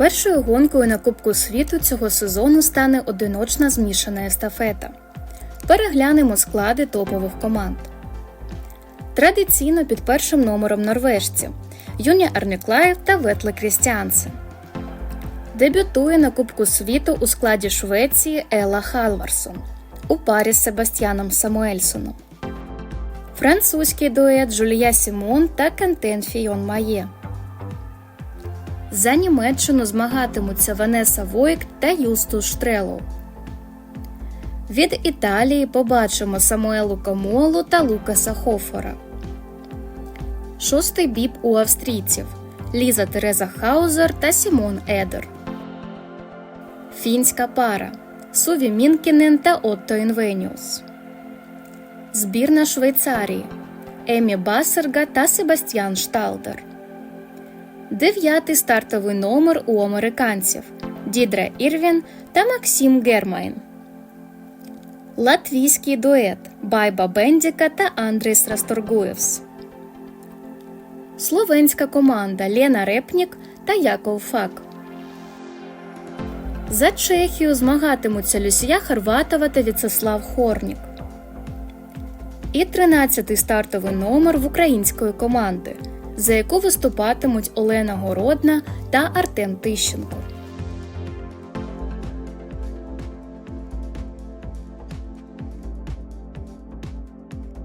Першою гонкою на Кубку світу цього сезону стане одиночна змішана естафета. Переглянемо склади топових команд. Традиційно під першим номером норвежці Юні Арніклаєв та Ветле Крістіансен. Дебютує на Кубку світу у складі Швеції Елла Халварсон у парі з Себастьяном Самуельсоном. Французький дует Жулія Сімон та Кантен Фійон Має. За Німеччину змагатимуться Ванеса Войк та Юстус Штрелоу. Від Італії побачимо Самуелу Камолу та Лукаса Хофора. Шостий біб у австрійців Ліза Тереза Хаузер та Сімон Едер. Фінська пара Суві Мінкінен та Отто Інвеніус. Збірна Швейцарії Емі Басерга та Себастьян Шталдер. Дев'ятий стартовий номер у американців Дідра Ірвін та Максим Гермайн. Латвійський дует Байба Бендіка та Андрейс Расторгуєвс. Словенська команда Лена Репнік та Яков Фак. За Чехію змагатимуться Люсія Хорватова та В'ячеслав Хорнік. І 13-й стартовий номер в української команди, за яку виступатимуть Олена Городна та Артем Тищенко.